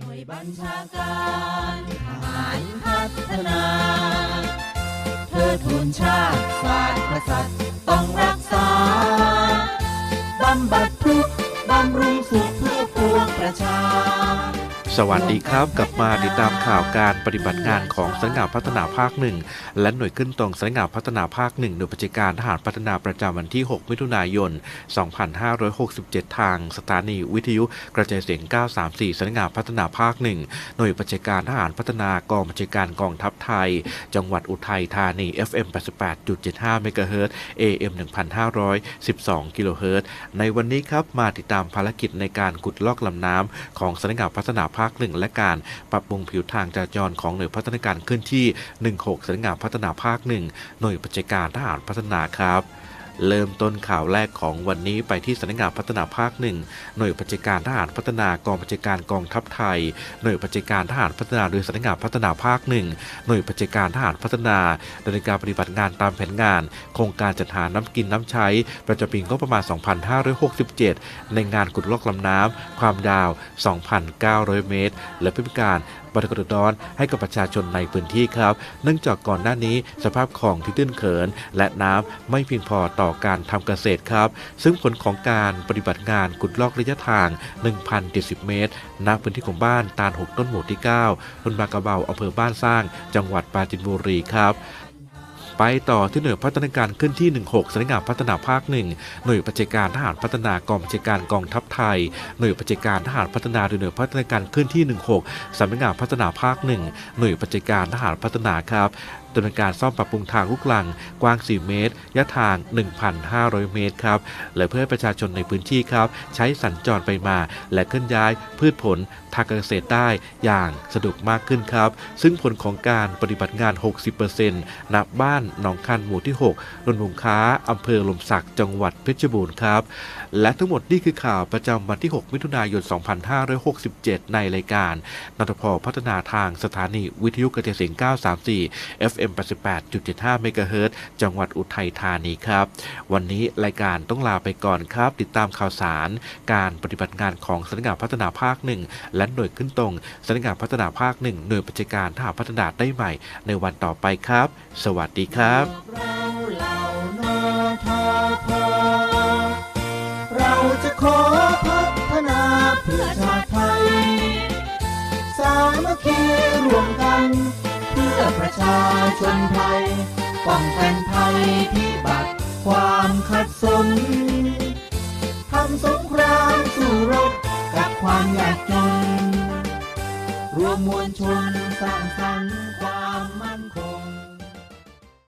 หน่วยบัญชาการทหารพัฒนา เธอทูนชาติศาสตร์กษัตริย์ต้องรักษา บำบัดทุกข์บำรุงสุขเพื่อปวงประชา สวัสดีครับ กลับมาติดตามข่าวการปฏิบัติงานของสำนักงานพัฒนาภาคหนึ่งและหน่วยขึ้นตรงสำนักงานพัฒนาภาคหนึ่งโดยประชาการทหารพัฒนาประจำวันที่ 6 มิถุนายน 2567 ทางสถานีวิทยุกระจายเสียง 934สำนักงานพัฒนาภาคหนึ่งหน่วยประชาการทหารพัฒนากองบัญชาการกองทัพไทย จังหวัดอุทัยธานี FM 88.75เมกะเฮิรตซ์ AM 1512กิโลเฮิรตซ์ในวันนี้ครับมาติดตามภารกิจในการขุดลอกลำน้ำของสำนักงานพัฒนาภาคาคหนึ่งและการปรับปรุงผิวทางจราจรของหน่วยพัฒนาการเคลื่อนที่ 16สำนักงานพัฒนาภาคหนึ่งหน่วยประชาการทหารพัฒนาครับ เริ่มต้นข่าวแรกของวันนี้ไปที่สำนักงานพัฒนาภาคหนึ่งหน่วยปฏิการทหารพัฒนากองปฏิการกองทัพไทย หน่วยปฏิการทหารพัฒนาโดยสำนักงานพัฒนาภาคหนึ่งหน่วยปฏิการทหารพัฒนาดำเนินการปฏิบัติงานตามแผนงาน โครงการจัดหาน้ำกินน้ำใช้ ประจำปีงบประมาณ 2567 ในงานกุดลอกลำน้ำความยาว 2,900 เมตร และเพื่อการบริการดอนให้กับประชาชนในพื้นที่ครับ เนื่องจากก่อนหน้านี้สภาพของที่ตื้นเขิน และน้ำไม่เพียงพอต่อการทำเกษตรครับ ซึ่งผลของการปฏิบัติงานกุดลอกระยะทาง 1,070 เมตรณพื้นที่ของบ้านตาล 6 ต้นหมู่ที่ 9ตำบลบากระเบาอำเภอบ้านสร้าง จังหวัดปราจีนบุรีครับไปต่อที่หน่วยพัฒนาการขึ้นที่ 16สำนักงานพัฒนาภาคหนึ่งหน่วยปัจจการทหารพัฒนากองบัญชาการกองทัพไทย หน่วยปัจจการทหารพัฒนาโดยหน่วยพัฒนาการขึ้นที่ 16สำนักงานพัฒนาภาคหนึ่งหน่วยปัจจการทหารพัฒนาครับดำเนินการซ่อมปรับปรุงทางลูกลัง กว้าง 4 เมตรยะทาง 1,500 เมตรครับและเพื่อประชาชนในพื้นที่ครับ ใช้สัญจรไปมา และเคลื่อนย้ายพืชผลทางเกษตรได้อย่างสะดวกมากขึ้นครับ ซึ่งผลของการปฏิบัติงาน 60%ณบ้านหนองคันหมู่ที่6รนบุงค้าอำเภอลมศักดิ์จังหวัดเพชรบูรณ์ครับ และทั้งหมดนี่คือข่าวประจำวันที่ 6 มิถุนายน 2567 ในรายการนทพพัฒนาทางสถานีวิทยุกระจายเสียง 934 FM 88.75เมกะเฮิรตซ์จังหวัดอุทัยธานีครับ วันนี้รายการต้องลาไปก่อนครับ ติดตามข่าวสาร การปฏิบัติงานของสำนักงานพัฒนาภาคหนึ่งและหน่วยขึ้นตรงสำนักงานพัฒนาภาคหนึ่งหน่วยปัจจการทหารพัฒนาได้ใหม่ ในวันต่อไปครับ สวัสดีครับ ชาชนไทย ป้องกันภัยพิบัติความขัดสนทำสงครามสู้รบกับความยากจน รวมมวลชนสร้างสรรค์ความมั่นคง